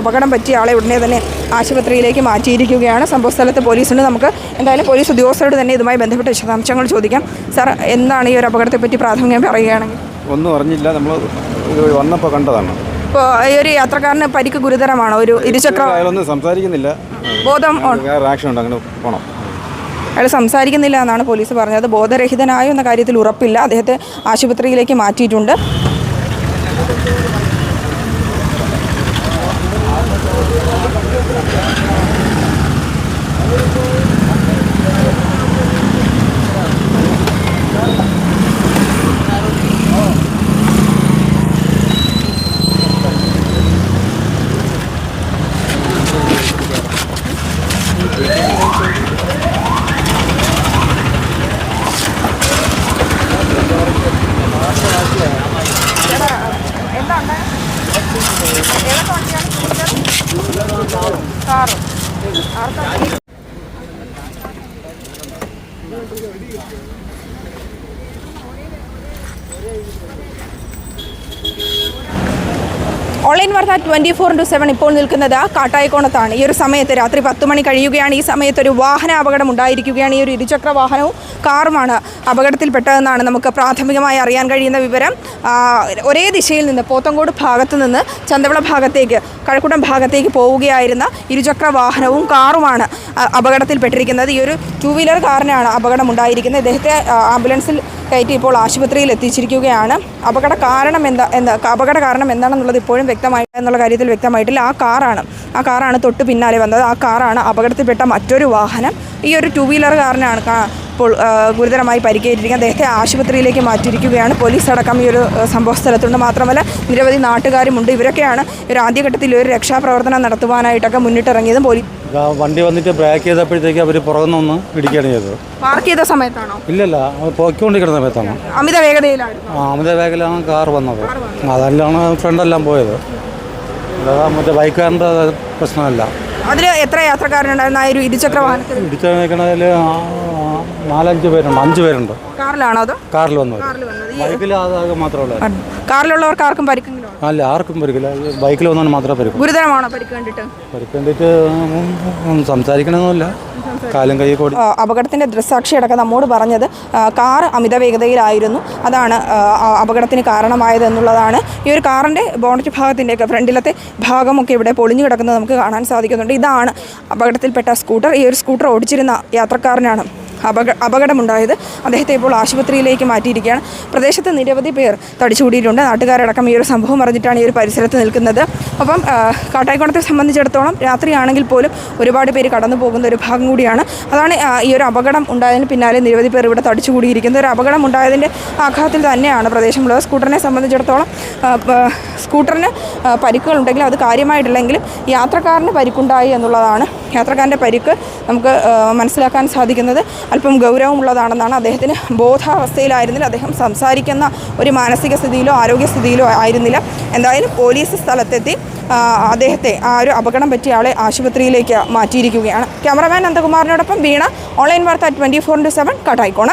അപകടം പറ്റിയ ആളെ ഉടനെ തന്നെ ആശുപത്രിയിലേക്ക് മാറ്റിയിരിക്കുകയാണ്. സംഭവസ്ഥലത്ത് പോലീസുണ്ട്. നമുക്ക് എന്തായാലും പോലീസ് ഉദ്യോഗസ്ഥരോട് തന്നെ ഇതുമായി ബന്ധപ്പെട്ട വിശദാംശങ്ങൾ ചോദിക്കാം. സാർ എന്താണ് ഈ ഒരു അപകടത്തെപ്പറ്റി പ്രാഥമികം പറയുകയാണെങ്കിൽ? ഒന്നും അറിഞ്ഞില്ല. നമ്മൾ വന്നപ്പോൾ കണ്ടതാണ്. ഇപ്പോൾ ഈ ഒരു യാത്രക്കാരന് പരിക്ക് ഗുരുതരമാണോ? ഒരു ഇരുചക്ര അയാളൊന്നും സംസാരിക്കുന്നില്ല. ബോധം ആക്ഷൻ ഉണ്ട്. അങ്ങനെ പോണം. അയാൾ സംസാരിക്കുന്നില്ല എന്നാണ് പോലീസ് പറഞ്ഞത്. ബോധരഹിതനായോ എന്ന കാര്യത്തിൽ ഉറപ്പില്ല. അദ്ദേഹത്തെ ആശുപത്രിയിലേക്ക് മാറ്റിയിട്ടുണ്ട്. കാറും Thank you. ഓൺലൈൻ വാർത്ത ട്വന്റി ഫോർ ഇന്റു സെവൻ ഇപ്പോൾ നിൽക്കുന്നത് കാട്ടായിക്കോണത്താണ്. ഈ ഒരു സമയത്ത് രാത്രി പത്ത് മണി കഴിയുകയാണ്. ഈ സമയത്ത് ഒരു വാഹന അപകടം ഉണ്ടായിരിക്കുകയാണ്. ഈ ഒരു ഇരുചക്ര വാഹനവും കാറുമാണ് അപകടത്തിൽപ്പെട്ടതെന്നാണ് നമുക്ക് പ്രാഥമികമായി അറിയാൻ കഴിയുന്ന വിവരം. ഒരേ ദിശയിൽ നിന്ന് പോത്തങ്കോട് ഭാഗത്ത് നിന്ന് ചന്തവിള ഭാഗത്തേക്ക് കഴക്കൂട്ടം ഭാഗത്തേക്ക് പോവുകയായിരുന്ന ഇരുചക്ര വാഹനവും കാറുമാണ് അപകടത്തിൽപ്പെട്ടിരിക്കുന്നത്. ഈ ഒരു ടൂ വീലർ കാറിനാണ് അപകടം ഉണ്ടായിരിക്കുന്നത്. ഇദ്ദേഹത്തെ ആംബുലൻസിൽ കയറ്റി ഇപ്പോൾ ആശുപത്രിയിൽ എത്തിച്ചിരിക്കുകയാണ്. അപകട കാരണം എന്താ എന്താ അപകട കാരണം എന്താണെന്നുള്ളത് ഇപ്പോഴും വ്യക്തമായി എന്നുള്ള കാര്യത്തിൽ വ്യക്തമായിട്ടില്ല. ആ കാറാണ് ആ കാറാണ് തൊട്ട് പിന്നാലെ വന്നത്. ആ കാറാണ് അപകടത്തിൽപ്പെട്ട മറ്റൊരു വാഹനം. ഈ ഒരു ടു വീലർ കാറിനാണ് ഗുരുതരമായി പരിക്കേറ്റിരിക്കുക അദ്ദേഹത്തെ ആശുപത്രിയിലേക്ക് മാറ്റിയിരിക്കുകയാണ് പോലീസ് അടക്കം ഈ ഒരു സംഭവ സ്ഥലത്തുണ്ട്. മാത്രമല്ല നിരവധി നാട്ടുകാരുമുണ്ട്. ഇവരൊക്കെയാണ് ഒരു ആദ്യഘട്ടത്തിൽ ഒരു രക്ഷാപ്രവർത്തനം നടത്തുവാനായിട്ടൊക്കെ മുന്നിട്ടിറങ്ങിയതും പോലീസ് വണ്ടി വന്നിട്ട് ബ്രേക്ക് ചെയ്തപ്പോഴത്തേക്ക് അവർ പുറകുനിന്ന് ഒന്ന് ഇടിക്കുകയാണ് ചെയ്തത്. പാർക്ക് ചെയ്ത സമയത്താണോ? ഇല്ലല്ല അവർ പോയിക്കൊണ്ടിരിക്കുന്ന സമയത്താണ്. അമിത വേഗതയിലായിരുന്നു ആ അമിത വേഗത്തിലാണ് കാർ വന്നത്. അതെല്ലാം ഫ്രണ്ടെല്ലാം പോയത്. മറ്റേ ബൈക്കുകാരന്റെ പ്രശ്നമല്ല. അതിൽ എത്ര യാത്രക്കാരനുണ്ടായിരുന്നു ആ ഒരു ഇരുചക്ര വാഹനത്തിൽ ഇടിച്ചു നിൽക്കണതിൽ നാലഞ്ച് പേരുണ്ട് അഞ്ച് പേരുണ്ട്. കാറിലാണോ അതോ? കാറിൽ വന്നു ബൈക്കിൽ അതാകെ മാത്രമേ കാറിലുള്ളവർക്ക് ആർക്കും പരിക്കെങ്കിലും അല്ല ആർക്കും പരിക്കില്ല. ബൈക്കിൽ വന്നാൽ മാത്രമേ പരിക്കും ഗുരുതരമാണോ പരിക്ക് കണ്ടിട്ട്? പരിക്കേണ്ടിട്ട് സംസാരിക്കണമെന്നില്ല കാലും കൈ കൂടി ദൃക്സാക്ഷി അടക്കം നമ്മോട് പറഞ്ഞത് കാർ അമിത വേഗതയിലായിരുന്നു അതാണ് അപകടത്തിന് കാരണമായത് എന്നുള്ളതാണ്. ഈ ഒരു കാറിന്റെ ബോണറ്റ് ഭാഗത്തിന്റെയൊക്കെ ഫ്രണ്ടിലത്തെ ഭാഗമൊക്കെ ഇവിടെ പൊളിഞ്ഞു കിടക്കുന്നത് നമുക്ക് കാണാൻ സാധിക്കുന്നുണ്ട്. ഇതാണ് അപകടത്തിൽപ്പെട്ട സ്കൂട്ടർ. ഈ ഒരു സ്കൂട്ടർ ഓടിച്ചിരുന്ന യാത്രക്കാരനാണ്. അപക അപകടമുണ്ടായത് അദ്ദേഹത്തെ ഇപ്പോൾ ആശുപത്രിയിലേക്ക് മാറ്റിയിരിക്കുകയാണ്. പ്രദേശത്ത് നിരവധി പേർ തടിച്ചുകൂടിയിട്ടുണ്ട്. നാട്ടുകാരടക്കം ഈ ഒരു സംഭവം അറിഞ്ഞിട്ടാണ് ഈ ഒരു പരിസരത്ത് നിൽക്കുന്നത്. അപ്പം കാട്ടായിക്കോണത്തെ സംബന്ധിച്ചിടത്തോളം രാത്രിയാണെങ്കിൽ പോലും ഒരുപാട് പേര് കടന്നു പോകുന്ന ഒരു ഭാഗം കൂടിയാണ്. അതാണ് ഈ ഒരു അപകടം ഉണ്ടായതിന് പിന്നാലെ നിരവധി പേർ ഇവിടെ തടിച്ചുകൂടിയിരിക്കുന്നത് ഒരു അപകടം ഉണ്ടായതിന്റെ ആഘാതത്തിൽ തന്നെയാണ് പ്രദേശമുള്ളത്. സ്കൂട്ടറിനെ സംബന്ധിച്ചിടത്തോളം സ്കൂട്ടറിന് പരിക്കുകളുണ്ടെങ്കിലും അത് കാര്യമായിട്ടില്ലെങ്കിലും യാത്രക്കാരന് പരിക്കുണ്ടായി എന്നുള്ളതാണ് യാത്രക്കാരന്റെ പരിക്ക് നമുക്ക് മനസ്സിലാക്കാൻ സാധിക്കുന്നത് അല്പം ഗൗരവമുള്ളതാണെന്നാണ് അദ്ദേഹത്തിന് ബോധാവസ്ഥയിലായിരുന്നില്ല. അദ്ദേഹം സംസാരിക്കുന്ന ഒരു മാനസിക സ്ഥിതിയിലോ ആരോഗ്യസ്ഥിതിയിലോ ആയിരുന്നില്ല. എന്തായാലും പോലീസ് സ്ഥലത്തെത്തി അദ്ദേഹത്തെ ആ ഒരു അപകടം പറ്റിയ ആളെ ആശുപത്രിയിലേക്ക് മാറ്റിയിരിക്കുകയാണ്. ക്യാമറമാൻ നന്ദകുമാറിനോടൊപ്പം വീണ ഓൺലൈൻ വാർത്ത twenty four into seven Kattayikkonam.